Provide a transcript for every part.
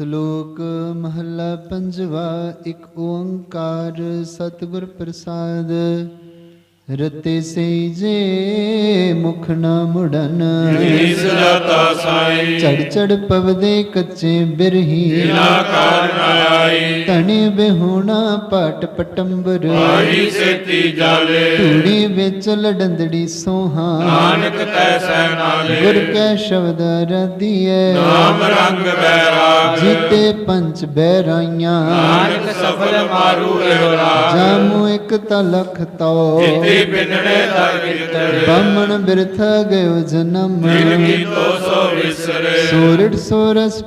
ਸ਼ਲੋਕ ਮਹੱਲਾ ਪੰਜਵਾ ਇੱਕ ਓੰਕਾਰ ਸਤਿਗੁਰ ਪ੍ਰਸਾਦ। ਰਤੇ ਸੇ ਜੇ ਮੁਖ ਨਾ ਮੁੜਨ। ਜਿਸ ਦਾਤਾ ਸਾਈ। ਚੜ ਚੜ ਪਵਦੇ ਕੱਚੇ ਬਿਰਹੀ। ਨਾ ਕਾਰਨ ਆਈ। ਤਣੇ ਬਿਹੁਣਾ ਪਟ ਪਟੰਬਰ। ਆਈ ਸੇਤੀ ਜਾਲੇ। ਧੂੜੀ ਵਿੱਚ ਲਡੰਦੜੀ ਸੋਹਾ। ਨਾਨਕ ਤੈਸੈ ਨਾਲੇ। ਗੁਰ ਕੈ ਸ਼ਬਦ ਰਦੀਐ। ਨਾਮ ਰੰਗ ਬੈਰਾਗ। ਜੀਤੇ ਪੰਚ ਬਹਿਰਾਈਆਂ ਨਾਨਕ ਸਫਲ ਮਾਰੂ ਇਹੋ ਰਾਗ। ਜਾਮੂ ਇੱਕ ਤਲਖ ਤੋ ਜਿਤੇ ਬਿਨੜੇ ਦਰ ਕਿਤਰੇ ਬਾਮਣ ਬਿਰਥ ਗਇਓ ਜਨਮ। ਜਿਨ ਕੀਤੋ ਸੋ ਵਿਸਰੇ। ਸੋਰਠ ਸੋਰਸ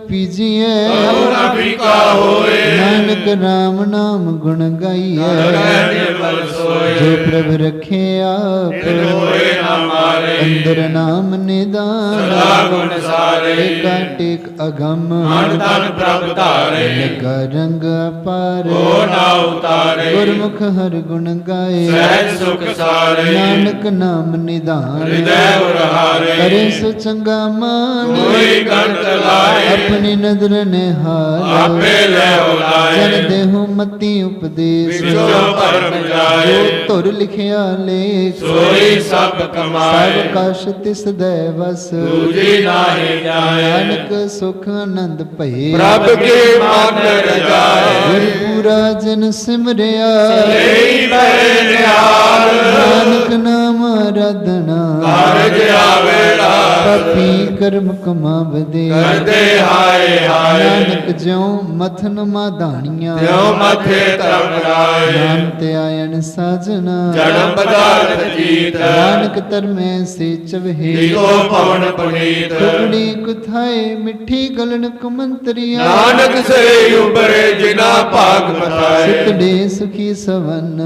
ਕਹੋ ਨਾ ਫੀਕਾ ਹੋਏ। ਨਾਨਕ ਨਾਮ ਨਾਮ ਗੁਣ ਸੋਏ ਜੋ ਪ੍ਰਭ ਰਖੇ ਆਪ। ਤਿਨ ਹੋਏ ਨਾ ਮਾਰੇ। ਅੰਦਰ ਨਾਮ ਨਿਦਾਨ। ਸਦਾ ਗੁਣ ਸਾਰੇ। ਏਕਾ ਟੇਕ ਅਗੰਮ। ਮਨ ਤਨ ਪ੍ਰਭ ਧਾਰੇ। ਲਗਾ ਰੰਗ ਅਪਾਰ। ਕੋ ਨਾ ਉਤਾਰੇ। ਗੁਰਮੁਖ ਹਰ ਗੁਣ ਗਾਏ। ਸਹਿਜ ਸੁਖ ਸਾਰੇ। ਨਾਨਕ ਨਾਮ ਨਿਧਾਨ। ਹਿਰਦੈ ਉਰਹਾਰੇ ਕਰੇ ਸੋ ਚੰਗਾ ਮਾਨ। ਕੋਈ ਗੰਤ ਲਾਏ। ਆਪਣੀ ਨਦਰ ਨਿਹਾਲ। ਆਪੇ ਲੈ ਜਨ ਉਲਾਏ ਦੇਹੁ ਮਤੀ ਉਪਦੇਸ਼। ਵਿਚੋ ਪਰਮ ਜੋ ਜਾਏ ਧੁਰ ਲਿਖਿਆ ਲੇਖ ਸੋਈ ਸਭ ਸਭ ਕਮਾਏ। ਕਸ਼ ਤਿਸ ਦੇ ਵਸ। ਦੂਜੀ ਨਾਹੀ ਜਾਏ। ਨਾਨਕ ਸੁਖ ਆਨੰਦ ਭਏ। ਪ੍ਰਭ ਕੇ ਮਨ ਰਜਾਏ ਗੁਰ ਪੂਰਾ ਜਨ ਸਿਮਰਿਆ। ਲਈ ਬੈ ਨਿਹਾਲ। ਨਾਨਕ ਨਾਮ ਰਦਨਾ ਕਾਰਜ ਆਵੇਲਾ ਪਪੀ ਕਰਮ ਕਮਾਵਦੇ। ਕਰਦੇ ਹਾਏ ਹਾਏ। ਨਾਨਕ ਜਿਉ ਮਥਨ ਮਾਧਾਣੀਆਂ। ਤਿਉ ਮਥੇ ਧਰਮ ਰਾਏ ਨਾਮ ਤੇ ਆਇਣ ਸਾਜਣਾ ਜਨਮ ਪਦਾਰਥ ਜੀਤ। ਨਾਨਕ ਧਰਮੇ ਸੇ ਚਵਹੇ। ਈਕੋ ਪਵਨ ਪੁਨੀਤ। ਟੁਕੜੀ ਕੁਥਾਏ ਮਿੱਠੀ ਗਲਨ ਕੁਮੰਤਰੀਆ। ਨਾਨਕ ਸੇ ਉਬਰੇ ਜਿਨਾ ਭਾਗ ਪਤਾਏ ਸਿਤੜੇ ਸੁਖੀ ਸਵਨ।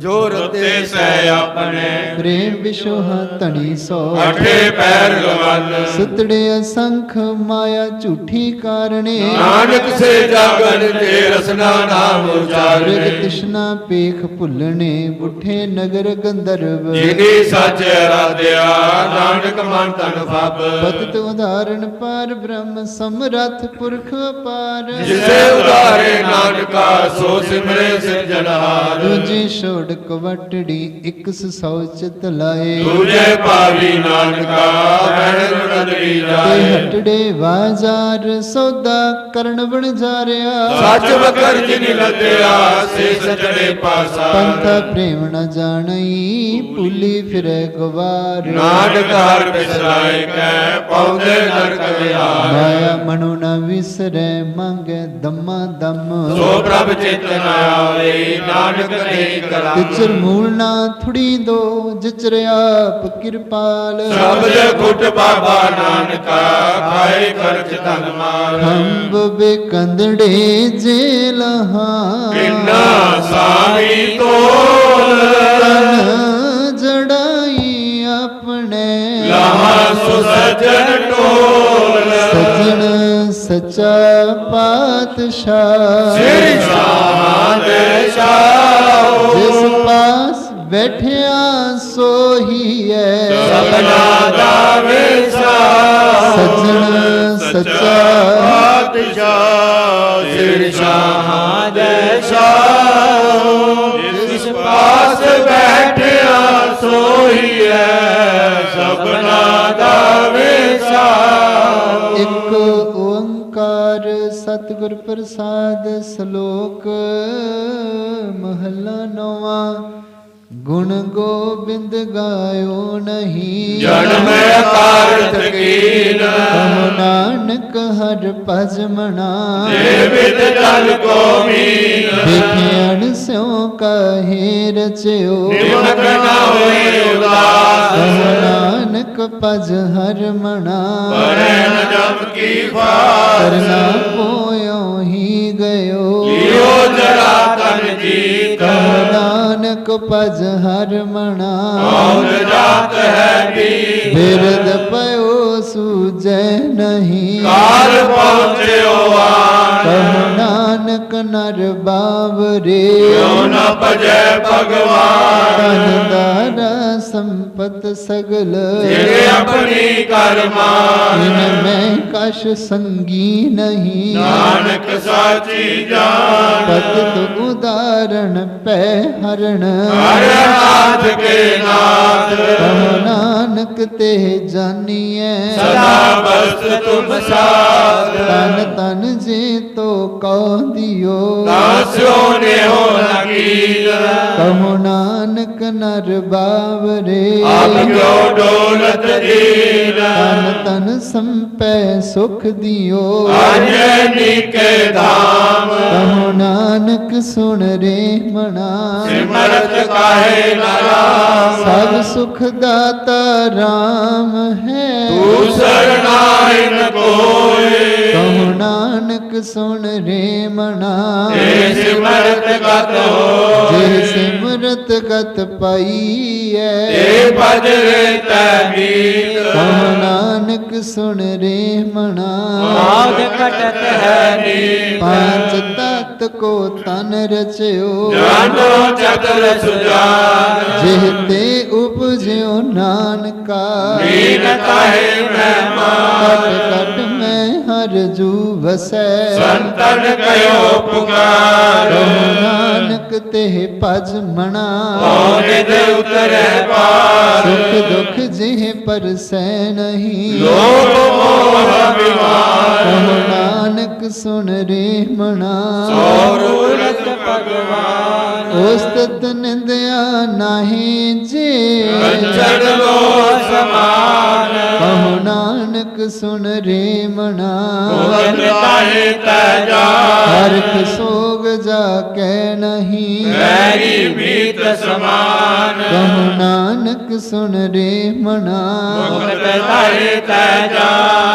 ਜੋ ਰਤੇ ਸਹਿ ਆਪਣੇ। ਪ੍ਰੇਮ ਵਿਸ਼ੋਹਾ ਧਣੀ ਸੋ। ਅਠੇ ਪੈਰ ਗਵਨ। ਸਿਤੜੇ ਅਸੰਖ ਮਾਇਆ ਝੂਠੀ ਕਾਰਣੇ ਨਾਨਕ ਸੇ ਜਾਗਨ ਤੇ ਰਸਨਾ ਨਾਮ ਉਚਾਰੇ ਰਿਗ ਤਿਸ਼ਨਾ ਪੇਖ ਭੁੱਲਣੇ ਬੁੱਠੇ ਨਗਰ ਗੰਧਰਵ। ਜਿਨੀ ਸੱਚ ਰਾਧਿਆ ਨਾਨਕ ਮਨ ਤਨ ਫੱਬ ਪਤਿਤ ਉਦਾਹਰਣ ਪਰ ਬ੍ਰਹਮ ਸਮਰਥ ਪੁਰਖ ਪਾਰ ਜਿਸੇ ਉਦਾਰੇ ਨਾਨਕਾ ਸੋ ਸਿਮਰੇ ਸਿਰਜਣਹਾਰ। ਦੂਜੀ ਛੋੜ ਕਵਟੜੀ ਇੱਕ ਸੌ ਚਿਤ ਲਾਏ। ਦੂਜੇ ਪਾਵੀ ਨਾਨਕਾ ਬਹਿਣ ਤੇ ਜਾਏ। ਹਟੜੇ ਬਾਜ਼ਾਰ ਸੌਦਾ ਕਰਨ ਬਣ ਜਾਰਿਆ। ਸੱਚ ਵਕਰ ਜਿਨੀ ਲੱਦਿਆ ਸੇ ਸਜਣੇ ਪਾਸਾ ਪੰਥ ਪ੍ਰੇਮ ਨ ਜਾਣਈ ਭੁੱਲੀ ਫਿਰੇ ਗਵਾਰ। ਨਾਨਕ ਹਰ ਬਿਸਰਾਏ ਕੈ ਪੌਂਦੇ ਨਰਕ ਵਿਹਾਰ। ਮਾਇਆ ਮਨੁ ਨ ਵਿਸਰੈ ਮੰਗੇ ਦਮਾ ਦਮ। ਸੋ ਪ੍ਰਭ ਚਿਤ ਨ ਆਵੇ ਨਾਨਕ ਨਹੀਂ ਕਰਾ ਤਿਚਰ ਮੂਲ ਨਾ ਥੁੜੀ ਦੋ ਜਿਚਰ ਆਪ ਕਿਰਪਾਲ। ਸ਼ਬਦ ਘੁੱਟ ਬਾਬਾ ਨਾਨਕਾ ਖਾਏ ਖਰਚ ਧਨ ਮਾਲ। ਹੰਬ ਬੇਕੰਦੜੇ ਜੇ ਲਹਾ। ਕਿੰਨਾ ਸਾਮੀ ਤੋਲ। ਤਨ ਸਜਣ ਟੋਲ ਸਜਣ ਸਚਾ ਪਾਤਸ਼ਾਹ। ਸਿਰ ਸ਼ਾਹ ਦੇ ਸ਼ਾਹ। ਜਿਸ ਪਾਸ ਬੈਠਿਆ ਸੋਹੀ ਹੈ ਸਬਨਾ ਦਾ ਵੇਸਾ। ਸਤਿਗੁਰ ਪ੍ਰਸਾਦ ਸ਼ਲੋਕ ਮਹੱਲਾ ਨੌਵਾਂ ਗੁਣ ਗੋਬਿੰਦ ਗਾਇਓ ਨਹੀਂ। ਜਨਮ ਕਾਰਤ ਕੀਨ ਕਹੋ ਨਾਨਕ ਹਰ ਭਜ ਮਣਾ ਵਿਦ ਜਲ ਕੋ ਮੀਨ। ਦੇਖਿਆਣ ਸਿਉ ਕਾਹੇ ਰਚਿਓ। ਨਿਮਕ ਨਾ ਹੋਏ ਉਦਾਸ। ਕਹੋ ਨਾਨਕ ਭਜ ਹਰ ਮਣਾ ਪਰੈਨ ਜਮ ਕੀ ਫਾਸ। ਕਰਨਾ ਪੋਇਓ ਹੀ ਗਇਓ। ਲਿਓ ਜਰਾ ਤਨ ਜੀ ਨਾਨਕ ਭਜ ਹਰ ਮਣਾ ਕੌਣ ਜਾਤ ਹੈ ਵੀ ਬਿਰਦ ਪਇਓ ਸੂਜੈ ਨਹੀਂ। ਕਾਲ ਪਹੁੰਚਿਓ ਆਨ ਕਹੋ ਨਾਨਕ ਨਰ ਬਾਵਰੇ। ਕਿਉ ਨ ਭਜੈ ਭਗਵਾਨ। ਧਨ ਦਾਰਾ ਸੰਪਤ ਸਗਲ। ਜਿਹੜੇ ਆਪਣੀ ਕਰਮਾਨ। ਇਨ ਮੈਂ ਕਛ ਸੰਗੀ ਨਹੀਂ। ਨਾਨਕ ਸਾਚੀ ਜਾਨ। ਪਤਿਤ ਉਦਾਰਣ ਪੈ ਹਰਣ। ਹਰ ਨਾਥ ਕੇ ਨਾਥ। ਕਹੋ ਨਾਨਕ ਤੇ ਜਾਨੀਐ। ਸਦਾ ਬਸਤ ਤੁਮ ਸਾਧ। ਤਨ ਤਨ ਜੀ ਤੋ ਕਉ ਦਿਓ। ਦਾਸਿਓ ਨੇ ਹੋ ਨਕੀਰ ਕਹੋ ਨਾਨਕ ਨਰ ਬਾਵਰੇ। ਆਪ ਕਿਉ ਡੋਲਤ ਦੀਨ? ਤਨ ਤਨ ਸੰਪੈ ਸੁਖ ਦਿਓ। ਅਜੈ ਨੀਕੇ ਧਾਮ। ਕਹੋ ਨਾਨਕ ਸੁਣ ਰੇ ਮਣਾ। ਸਿਮਰਤ ਕਾਹੇ ਨਾਮ ਸਭ ਸੁਖ ਦਾਤਾ RAM ਹੈ। ਤੂੰ ਸਰਨਾਇ ਨ ਕੋਇ ਕਹੋ ਨਾਨਕ ਸੁਣ ਰੇ ਮਣਾ। ਤੇ ਸਿਮਰਤ ਗਤ ਹੋਇ ਜੇ ਸਿਮਰਤ ਗਤ ਪਾਈਐ ਤੇ ਭਜ ਰੇ ਤੈ ਮੀਤ। ਨਾਨਕ ਸੁਣ ਰੇ ਮਣਾ। ਆਦ ਘਟਤ ਹੈ ਨੀਤ। ਪੰਜ ਤਤ ਕੋ ਤਨ ਰਚਿਓ। ਜਾਨੋ ਚਤੁਰ ਸੁਜਾਨ ਜਿਹ ਤੇ ਉਪਜਿਓ ਨਾਨਕਾ। ਕਟ ਕਟ ਮੈਂ ਜੂ ਵਸੈ ਸੰਤਨ ਕਯੋ ਪੁਕਾਰ। ਨਾਨਕ ਤੇ ਭਜ ਮਣਾ। ਔਨੇ ਦੇ ਉਤਰੈ ਪਾਰ। ਸੁਖ ਦੁਖ ਜਿਹ ਪਰਸੈ ਨਹੀਂ। ਲੋਭ ਮੋਹ ਕਹੋ ਨਾਨਕ ਸੁਣ ਰੇ ਮਣਾ। ਸੋਰੂਰਤ ਭਗਵਾਨ। ਉਸਤਤ ਨਿੰਦਿਆ ਨਾਹੀ ਜੇ। ਕੰਚਨ ਲੋ ਸਮਾਨ। ਨਾਨਕ ਸੁਣ ਰੇ ਮਣਾ ਗੋਬਿੰਦ ਤਾਹੇ ਤੈ ਜਾ। ਹਰਖ ਸੋਗ ਜਾ ਕੈ ਨਹੀਂ। ਮੈਰੀ ਮੀਤ ਸਮਾਨ। ਕਹੋ ਨਾਨਕ ਸੁਣ ਰੇ ਮਣਾ ਮੁਕਤ ਤਾਹੇ ਤੈ ਜਾ।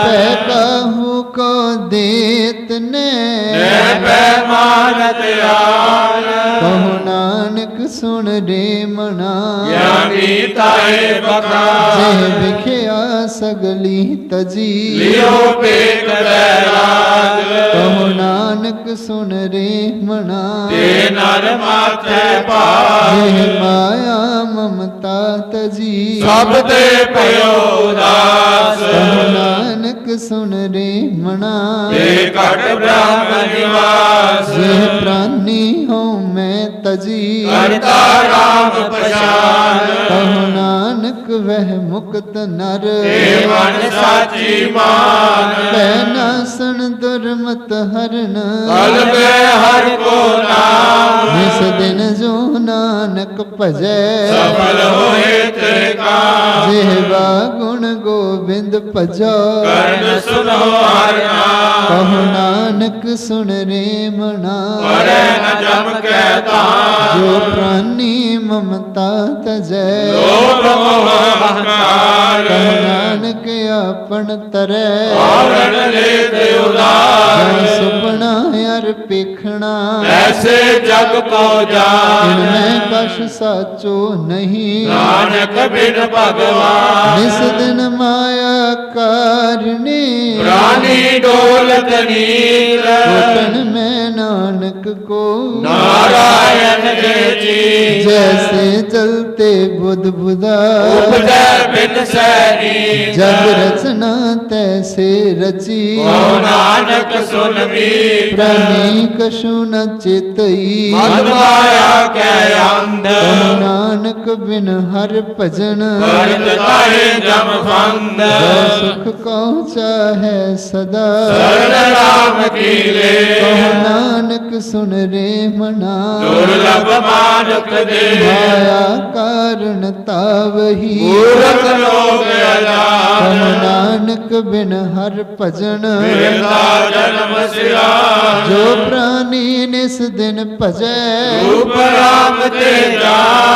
ਪੈ ਕਹੂ ਕੋ ਦੇਤ ਨੇ। ਨੈ ਪੈ ਮਾਨਤ ਆਨ ਕਹੋ ਨਾਨਕ ਸੁਣ ਰੇ ਮਣਾ ਗਿਆਨੀ ਤਾਹੇ ਬਖਾ। ਜੇ ਵਿਖਿਆ ਸਗਲੀ ਤਜੀ। ਲਿਓ ਪੇਟ ਲੈ ਰਾਜ। ਕਹੋ ਨਾਨਕ ਸੁਣ ਰੇ ਮਣਾ ਤੇ ਨਰ ਮਾਥੇ ਜਿਹ ਮਾਇਆ ਮਮਤਾ ਤਜੀ। ਸਭ ਤੇ ਭਇਓ ਉਦਾਸ ਕਹੋ ਨਾਨਕ ਸੁਣ ਰੇ ਮਣਾ ਤੇ ਘਟ ਬ੍ਰਹਮ ਨਿਵਾਸ। ਜਿਹ ਪ੍ਰਾਨੀ ਹੋ ਤਜੀ ਕਰਤਾ ਰਾਮ ਪਛਾਨ। ਕਹੋ ਨਾਨਕ ਵਹਿ ਮੁਕਤ ਨਰ। ਏ ਮਨ ਸਾਚੀ ਮਾਨ। ਪੈ ਨਾਸਣ ਦੁਰਮਤ ਹਰਨ। ਕਲ ਮੈਂ ਹਰ ਕੋ ਨਾਮ। ਨਿਸ ਦਿਨ ਜੋ ਨਾਨਕ ਭਜੈ। ਸਫਲ ਹੋਏ ਤੇ ਕਾਮ ਜਿਹਵਾ ਗੁਣ ਗੋਬਿੰਦ ਭਜੋ। ਕਰਨ ਸੁਨੋ ਹਰ ਨਾਮ। ਕਹੋ ਨਾਨਕ ਸੁਣ ਰੇ ਮਣਾ ਪਰੈ ਨ ਜਮ ਕੈ ਤਾਮ ਜੋ ਪ੍ਰਾਨੀ ਮਮਤਾ ਤਜੈ। ਲੋਭ ਮੋਹ ਅਹੰਕਾਰ ਕਹੋ ਨਾਨਕ ਆਪਣ ਤਰੈ। ਆਵਣ ਲੈ ਤੇ ਉਦਾਰ ਸੁਪਨਾ ਅਰ ਪੇਖਣਾ ਐਸੇ ਜਗ ਕੋ ਜਾਨ ਮੈਂ ਕਛ ਸਾਚੋ ਨਹੀਂ। ਨਾਨਕ ਬਿਨ ਭਗਵਾਨ। ਨਿਸ ਦਿਨ ਮਾਇਆ ਕਾਰਣੀ ਪ੍ਰਾਨੀ ਡੋਲਤ ਨੀਰ। ਕੋਟਨ ਮੈਂ ਨਾਨਕ ਕੋ। ਨਾਰਾਇਣ ਦੇ ਜੀ ਜੈਸੇ ਚਲਤੇ ਬੁੱਧ ਬੁਦਾ ਉਪਜੈ ਬਿਨ ਸੈਨੀ ਜਗ ਰਚਨਾ ਤੈਸੇ ਰਚੀ। ਕੋ ਨਾਨਕ ਸੁਨ ਵੀ। ਪ੍ਰਾਨੀ ਕਛੂ ਨ ਚੇਤਈ। ਮਨ ਮਾਇਆ ਕੈ ਅੰਧ। ਕਹੋ ਨਾਨਕ ਬਿਨ ਹਰ ਭਜਨ। ਕਰਤ ਤਾਹੇ ਜਮ ਫੰਦ। ਸੁਖ ਕਉ ਚਾਹੈ ਸਦਾ। ਸਰਨ ਰਾਮ ਕੀ ਲੈ। ਕਹੋ ਨਾਨਕ ਸੁਨ ਰੇ ਮਨਾ। ਦੁਰਲਭ ਮਾਨੁਖ ਦੇ। ਮਾਇਆ ਕਾਰਨ ਤਾਵਹੀ। ਮੂਰਖ ਲੋਕ ਕਹੋ ਅਜਾਨ ਨਾਨਕ ਬਿਨ ਹਰ ਭਜਨ। ਬਿਰਦਾ ਜਨਮ ਸਿਆ। ਜੋ ਪ੍ਰਾਨੀ ਨਿਸ ਦਿਨ ਭਜੈ ਰੂਪ ਰਾਮ ਤੇ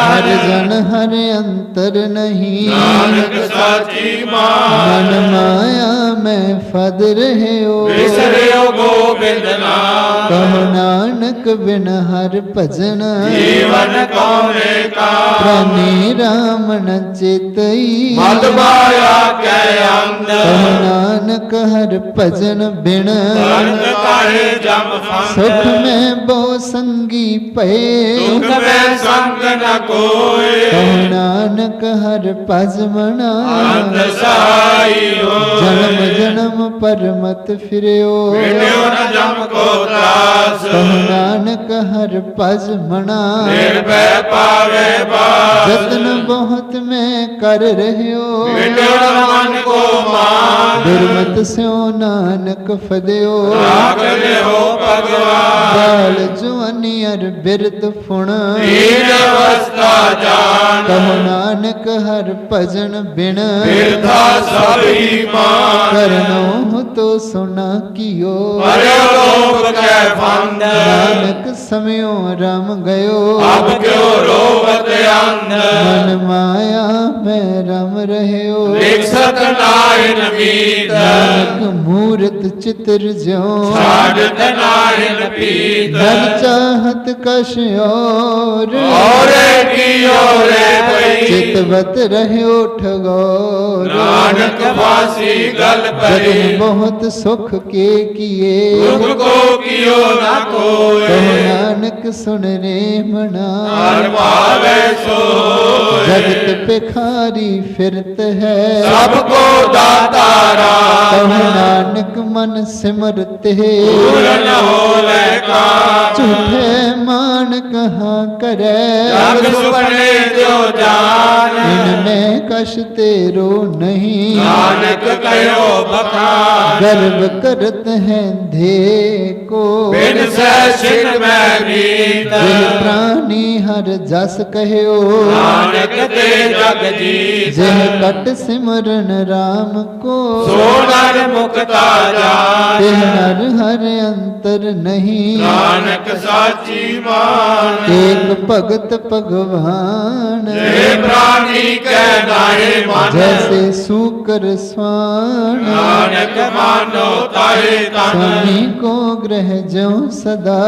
ਹਰ ਜਾਨ ਹਰ ਅੰਤਰ ਨਹੀਂ। ਨਾਨਕ ਸਾਚੀ ਮਾਨ। ਮਨ ਮਾਇਆ ਮੈਂ ਫਦ ਰਹਿਓ। ਵਿਸਰਿਆ ਜਪਿਓ ਗੋਬਿੰਦ ਨਾਮ। ਕਹੋ ਨਾਨਕ ਬਿਨ ਹਰ ਭਜਨ। ਜੀਵਨ ਕੌਣੇ ਕਾ ਪ੍ਰਾਨੀ ਰਾਮ ਨ ਚੇਤਈ। ਮਦ ਮਾਇਆ ਕੈ ਅੰਧ। ਕਹੋ ਨਾਨਕ ਹਰ ਭਜਨ ਬਿਨ। ਤਨ ਕਾਹੇ ਜਮ ਫੰਦ ਸੁਖ ਮੈਂ ਬੋ ਸੰਗੀ ਭਏ। ਦੁਖ ਮੈਂ ਸੰਗ ਨ ਕੋਏ। ਕਹੋ ਨਾਨਕ ਹਰ ਭਜ ਮਨਾ। ਅੰਤ ਸਾਈ ਹੋ। ਜਨਮ ਜਨਮ ਪਰਮਤ ਫਿਰਿਓ। ਮਿਟਿਓ ਨ ਜਮ ਕੋ ਤਰਾਸ ਕਹੋ ਨਾਨਕ ਹਰ ਭਜ ਮਨਾ। ਨਿਰਭੈ ਪਾਵੇ ਬਾਸ। ਯਤਨ ਬਹੁਤ ਮੈਂ ਕਰ ਰਹਿਓ। ਮਿਟਿਓ ਨ ਮਨ ਕੋ ਮਾਨ। ਦੁਰਮਤ ਸਿਓ ਨਾਨਕ ਫਦਿਓ। ਰਾਖ ਲਿਓ ਭਗਵਾਨ। ਜੁਆਨੀ ਅਰ ਬਿਰਦ ਫੁਣ। ਤੀਨ ਅਵਸਥਾ ਜਾਣ। ਕਹੋ ਨਾਨਕ ਹਰ ਭਜਨ ਬਿਨ ਬਿਰਥਾ ਸਭ ਹੀ ਮਾਨ ਕਰਨੋ ਤੋ ਸੁਨਾ ਕੀਓ। ਪਰਿਓ ਲੋਭ ਕੈ ਫੰਦ ਸਮਿਓ ਰਾਮ ਗਇਓ। ਅਬ ਕਿਉ ਰੋਵਤ ਅੰਧ? ਮਨ ਮਾਇਆ ਮੈਂ ਰਮ ਰਹਿਓ। ਲਿਖ ਸਤ ਨਾਇਨ ਮੀਤ। ਮੂਰਤ ਚਿਤਰ ਜਿਉ। ਸਾਡਤ ਨਾਇਨ ਪੀਤ। ਧਨ ਚਾਹਤ ਕਛ ਔਰ। ਔਰੇ ਕੀ ਔਰੇ ਪਈ। ਚਿਤਵਤ ਰਹਿਓ ਠਗੋਰ। ਨਾਨਕ ਫਾਸੀ ਗਲ ਪਈ। ਬਹੁਤ ਸੁਖ ਕੇ ਕੀਏ। ਦੁਖ ਕੋ ਕਿਓ ਨ ਕੋਏ। ਨਾਨਕ ਸੁਣ ਰੇ ਮਨਾ। ਹਰ ਭਾਵੇ ਸੋਏ। ਜਗਤ ਭਿਖਾਰੀ ਫਿਰਤ ਹੈ। ਸਭ ਕੋ ਦਾਤਾ ਕਹੋ ਰਾਮ ਨਾਨਕ ਮਨ ਸਿਮਰਤ ਹੈ। ਪੂਰਨ ਹੋਵੇ ਕਾ ਝੂਠੇ ਮਾਨ ਕਹਾ ਕਰੈ। ਜਗ ਸੁਪਨੇ ਜੋ ਜਾਣ ਇਨ ਮੈਂ ਕਛ ਤੇਰੋ ਨਹੀਂ। ਨਾਨਕ ਕਹਿਓ ਬਖਾਨ। ਗਰਵ ਕਰਤ ਹੈ ਧੇ ਕੋ ਬਿਨ ਸਹਿ ਸਿਨ ਮੈਂ प्रीत प्राणी हर जस कहो नानक ते कट सिमरन राम को। सोनर ते नर हर अंतर नहीं। नानक साची एक भगत भगवान। प्राणी जैसे सूकर स्वान। नानक मानो ताए को ग्रह जो सदा।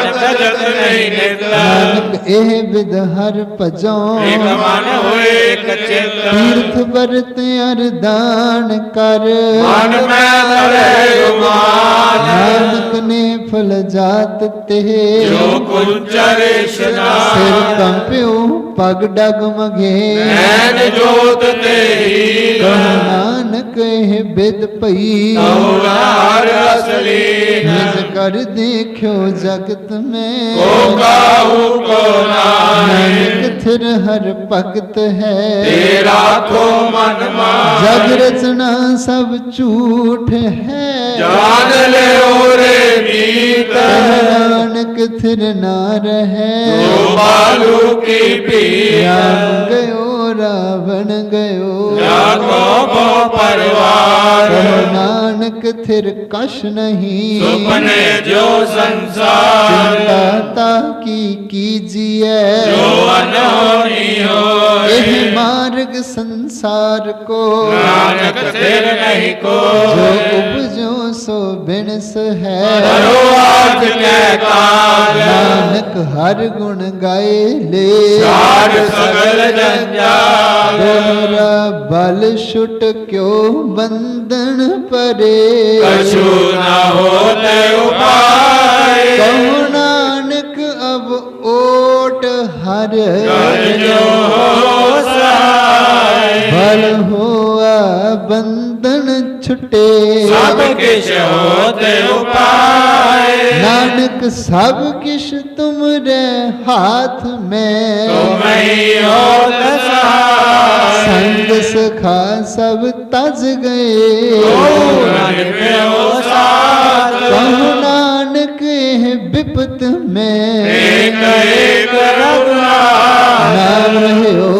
ਮਨ ਭਜਤ ਨਹੀਂ ਨਿਤ ਇਹ ਵਿਦ ਹਰ ਭਜੋ ਇਕ ਮਨ ਹੋਏ ਕਚਿਤ ਤੀਰਥ ਵਰਤ ਅਰਦਾਨ ਕਰ। ਮਨ ਮੈਂ ਧਰੇ ਗੁਮਾਨ ਨਾਨਕ ਨੇ ਫਲ ਜਾਤ ਤੇ। ਜੋ ਕੁੰਚਰੇ ਸਦਾ ਸਿਰ ਕੰਪਿਓ ਪਗ ਡਗਮਗੇ ਨੈਣ ਜੋਤ ਤੇ ਹੀਰ ਨਾਨਕ ਇਹ ਬਿਦ ਭਈ। ਤਉਲਾਰ ਅਸਲੀ ਜਿਸ ਕਰ ਦੇਖਿਓ ਜਗਤ ਮੈਂ। ਕੋ ਕਾਹੂ ਕੋ ਨਾਹੀ। ਥਿਰ ਹਰ ਭਗਤ ਹੈ। ਤੇਰਾ ਕੋ ਮਨ ਮਾਨ ਜਗ ਰਚਨਾ ਸਭ ਝੂਠ ਹੈ। ਜਾਣ ਲਿਓ ਰੇ ਮੀਤ। ਨਾਨਕ ਥਿਰ ਨਾ ਰਹੈ ਜੋ ਬਾਲੂ ਕੀ ਭੀਤ ਰਾਮ ਗਇਓ ਰਾਵਣ ਗਇਓ ਜਾ ਕੋ ਬੋ ਪਰਵਾਰ ਕਹਿ ਨਾਨਕ ਥਿਰ ਕਛ ਨਹੀਂ ਸੁਪਨੇ ਜੋ ਸੰਸਾਰ ਚਿੰਤਾ ਤਾ ਕੀ ਕੀਜੀਐ ਜੋ ਅਨਹੋਨੀ ਹੋਏ ਸੋ ਬਿਨਸ ਹੈ। ਕਰੋ ਆਜ ਕੈ ਕਾਜ ਨਾਨਕ ਹਰ ਗੁਣ ਗਾਏ ਲੈ। ਛਾੜ ਸਗਲ ਜੰਜਾਲ। ਦੋਹਰਾ ਬਲ ਛੁਟ ਕਿਉ ਬੰਧਨ ਪਰੇ। ਕਛੂ ਨਾ ਹੋਤੇ ਉਪਾਏ। ਕਹੋ ਨਾਨਕ ਅਬ ਓਟ ਹਰ। ਕਰ ਜੋ ਸਹਾਈ ਬਲ ਹੋਆ ਬੰਧਨ ਛੁਟੇ। ਸਭ ਹੋਤੇ ਉਪਾਏ ਨਾਨਕ ਸਭ ਕਿਛ ਤੁਮਰੇ ਹਾਥ ਮੈਂ। ਤੁਮਈ ਹੋਤ ਸਹਾਈ ਸੰਗ ਸਖਾ ਸਭ ਤਜ ਗਏ। ਨਾਨਕ ਪਿਓ ਸਾਥ ਕਹੋ ਨਾਨਕ ਇਹ ਬਿਪਤ ਮੈਂ। ਏਕ ਏਕ ਰਘੁਨਾਥ ਨਾਮ ਰਹਿਓ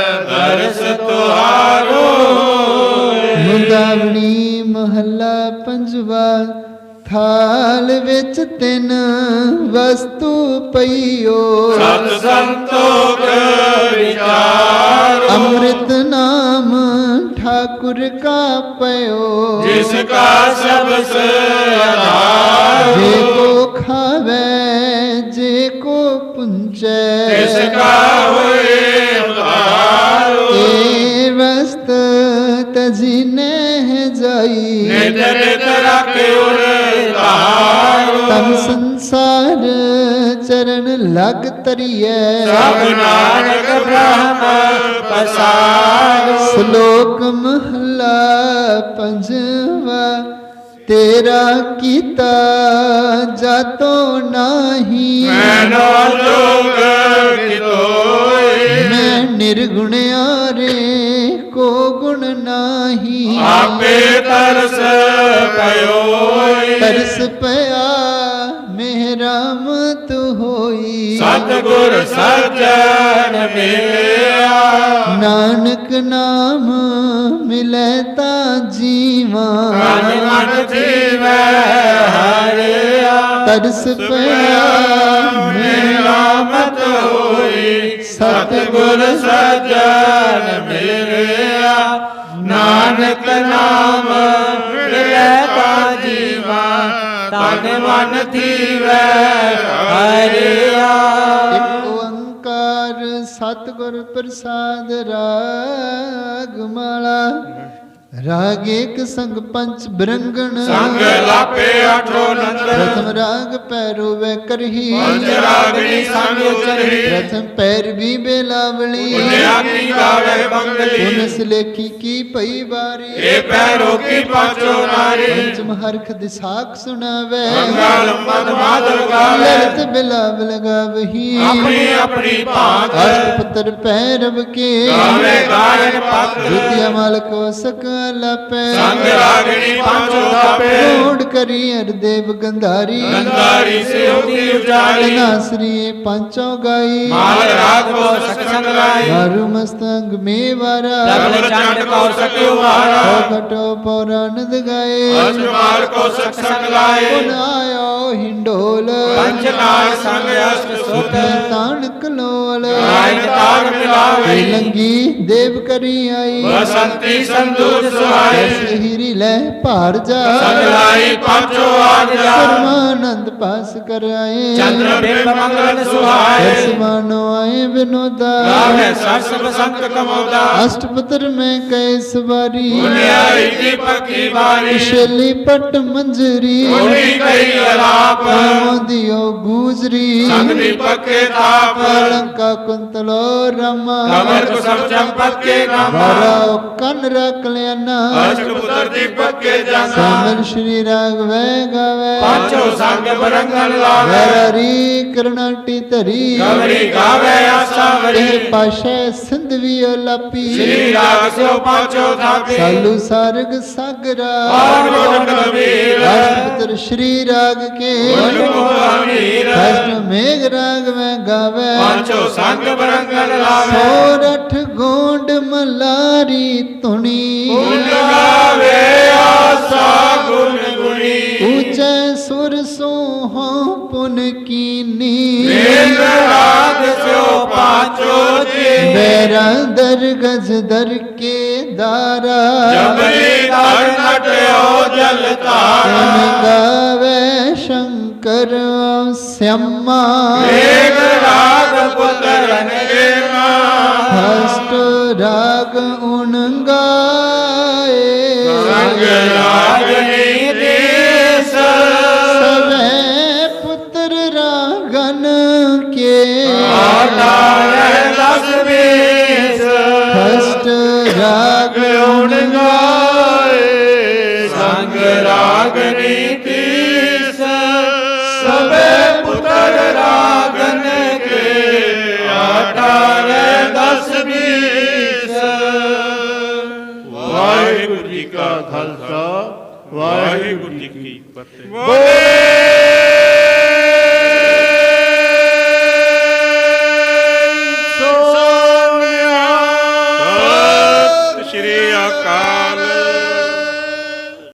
ਦਰਸ ਤੁਹਾਰੋ ਮੁੰਦਾਵਣੀ ਮਹੱਲਾ ਪੰਜਵਾ ਥਾਲ ਵਿੱਚ ਤਿੰਨ ਵਸਤੂ ਪਈਓ। ਸਤ ਸੰਤੋਖ ਵਿਚਾਰੋ ਅੰਮ੍ਰਿਤ ਨਾਮ ਠਾਕੁਰ ਕਾ ਪਇਓ। ਜਿਸ ਕਾ ਸਬਸ ਆਧਾਰ ਜੇ ਕੋ ਖਾਵੇ ਜੇ ਕੋ ਪੁੰਚੈ। ਜਿਸ ਕਾ ਹੋਏ ਤਜਿਨੇ ਜਾਈ। ਨਿਤ ਨਿਤ ਰਾਖੇ ਉਰ ਧਾਰੋ ਤਮ ਸੰਸਾਰ ਚਰਨ ਲਗ ਤਰੀਐ। ਸਭ ਨਾਨਕ ਬ੍ਰਹਮ ਪਸਾਰੋ। ਸ਼ਲੋਕ ਨਾਹੀ। ਆਪੇ ਤਰਸ ਪਇਓਏ ਤਰਸ ਪਿਆ ਮਿਹਰਮਤ ਹੋਈ। ਸਤਿਗੁਰ ਸੱਜਣ ਮਿਲਿਆ। ਨਾਨਕ ਨਾਮ ਮਿਲੇ ਤਾਂ ਜੀਵਾ। ਮਨ ਮਨ ਜੀਵੈ ਹਰਿਆ। ਤਰਸ ਪਿਆ ਮੇਰਾ ਮਤ ਹੋਈ। ਸਤਿਗੁਰ ਸੱਜਣ ਮਿਲਿਆ। ਨਾਨਕ ਨਾਮ ਮਿਲੈ ਤਾ ਜੀਵਾ ਤਨ ਮਨ ਥੀਵੈ ਹਰਿਆ ਇੱਕ ਓੰਕਾਰ ਸਤਿਗੁਰ ਪ੍ਰਸਾਦ ਰਾਗ ਮਾਲਾ ਰਾਗ ਏਕ ਸੰਗ ਪੰਚ ਬ੍ਰੰਗਣ। ਸੰਗ ਲਾਪੇ ਆਠੋ ਨੰਦਰ ਪ੍ਰਥਮ ਰਾਗ ਪੈਰੋ ਵੇ ਕਰਹੀ। ਪੰਜ ਰਾਗਣੀ ਸੰਗ ਉਚਰਹੀ। ਪ੍ਰਥਮ ਪੈਰ ਵੀ ਬੇਲਾਵਲੀ ਪੁਨਿਆਤੀ ਗਾਵੇ ਬੰਗਲੀ। ਪੁਨਸ ਲੇਖੀ ਕੀ ਪਈ ਵਾਰੀ। ਏ ਪੈਰੋ ਕੀ ਪਾਚੋ ਨਾਰੀ। ਪੰਚਮ ਹਰਖ ਦਿਸਾਖ ਸੁਣਾਵੇ। ਮੰਗਲ ਮਦ ਮਾਧਵ ਗਾਵੇ। ਲਲਿਤ ਬਿਲਾਵਲ ਗਾਵਹੀ ਆਪਣੀ ਆਪਣੀ ਭਾਂਤ। ਅਸ਼ਟਪਤਰ ਪੈਰਵ ਕੇ। ਗਾਵੇ ਗਾਇਨ ਪਤ ਵਿਦਿਆ ਮਲ ਕੋ ਸਕ ਲਪੈ। ਸੰਗ ਰਾਗਣੀ ਪਾਚੋ ਥਾਪੇ ਕੋੜ ਕਰੀ ਅਰਦੇਵ ਗੰਧਾਰੀ। ਗੰਧਾਰੀ ਸਿਉ ਕੀ ਉਜਾਲੀ। ਨਾਸਰੀ ਪੰਚੋ ਗਾਈ। ਮਾਲ ਰਾਗ ਕੋ ਸਕ ਸੰਗ ਲਾਈ। ਮਾਰੂ ਮਸਤੰਗ ਮੇਵਾਰਾ। ਲਗਨ ਚੰਡ ਕੋ ਸਕਿਉ ਮਾਰਾ ਕਟੋ ਪੁਰਾਨੰਦ ਗਾਏ। ਅਜਮਾਲ ਕੋ ਸਕ ਸੰਗ ਲਾਏ। ਪੁਨ ਆਇਓ ਹਿੰਡੋਲ ਪੰਜ ਨਾਲ ਸੰਗ ਅਸ਼ਟ ਸੁਤ। ਤਾਣ ਕਲੋਲ ਗਾਇਨ ਤਾਰ ਮਿਲਾਵੇ। ਲੰਗੀ ਦੇਵ ਕਰੀ ਆਈ। ਬਸੰਤੀ ਸੰਦੂਰ ਸੁਹਾਏ ਹੀਰੀ ਲੈ ਭਾਰ ਜਾ ਸੰਗ ਲਾਈ ਪਾਚੋ ਆਜ ਜਾ ਪਰਮਾਨੰਦ ਪਾਸ ਕਰ ਆਏ। ਚੰਦਰ ਬਿੰਬ ਮੰਗਲ ਸੁਹਾਏ। ਸਮਾਨੋ ਆਏ ਵਿਨੋਦਾ। ਗਾਵੇ ਸਰਸ ਬਸੰਤ ਕਮੋਦਾ ਅਸ਼ਟਪਤਰ ਮੈਂ ਕੈ ਸਵਾਰੀ। ਪੁਨਿਆਈ ਦੀ ਪੱਕੀ ਬਾਰੀ ਸ਼ੈਲੀ ਪਟ ਮੰਜਰੀ। ਉਨੀ ਕਈ ਅਲਾਪ ਦਿਓ ਗੂਜਰੀ। ਸੰਗ ਦੀ ਪੱਕੇ ਤਾਪ। ਲੰਕਾ ਕੁੰਤਲੋ ਰਮਾ। ਕਮਰ ਕੋ ਸਭ ਚੰਪਤ ਕੇ ਨਾਮਾ। ਵਰਾ ਕੰਨ ਰਖ ਲਿਆਨਾ। ਅਸ਼ਟ ਪੁੱਤਰ ਦੀ ਪੱਕੇ ਜਾਨਾ। ਸਾਮਲ ਸ਼੍ਰੀ ਰਾਗਵੈ ਗਾਵੇ। ਪਾਚੋ ਸੰਗ ਬਰੰਗਨ ਲਾਵੇ। ਵੈਰੀ ਕਰਨਾਟੀ ਧਰੀ। ਗਵਰੀ ਗਾਵੇ ਆਸਾ ਵਰੀ। ਪਾਸ਼ੇ ਸਿੰਧਵੀ ਲਾਪੀ ਸ੍ਰੀ ਰਾਗ ਸਿਓ ਪਾਚੋ ਥਾਪੀ। ਸਾਲੂ ਸਾਰਗ ਸਾਗਰਾ। ਆਨ ਗੁਣ ਕਬੀਰ ਰਾਸ਼ਟਰ ਸ਼੍ਰੀ ਰਾਗ ਕੇ ਗੁਣ ਕੋ ਅਮੀਰ ਕਸ਼ਟ ਮੇਘ ਰਾਗ ਮੈਂ ਗਾਵੇ। ਪਾਚੋ ਸੰਗ ਬਰੰਗਨ ਲਾਵੇ। ਸੋਰਠ ਗੋਂਡ ਮਲਾਰੀ ਤੁਣੀ ਗੁਣ ਗਾਵੇ ਆਸਾ ਗੁਣ ਗੁਣੀ। ਉੱਚੇ ਸੁਰ ਸੋਹਾਂ ਪੁਨ ਕੀਨੀ। ਵੇਦ ਰਾਗ ਸਿਓ ਪਾਚੋ ਮੇਰਾ ਦਰ ਗਜ ਦਰ ਕੇ ਦਾਰਾ। ਜਬਲੀ ਤਰ ਨਟਿਓ ਜਲ ਤਨ ਧਾਰਾ ਗਾਵੇ ਸ਼ੰਕਰ ਸਿਆਮਾ। ਵੇਦ ਰਾਗ ਪੁੱਤਰਨ ਕੇ ਮਾਂ ਹਸਤ ਰਾਗ ਉਨ ਗਾਏ। ਸੰਗ ਰਾਗਨੀ ਦੇਸ ਸਵੇ ਪੁੱਤਰ ਰਾਗਨ ਕੇ। ਆਟਾਲੇ Golden!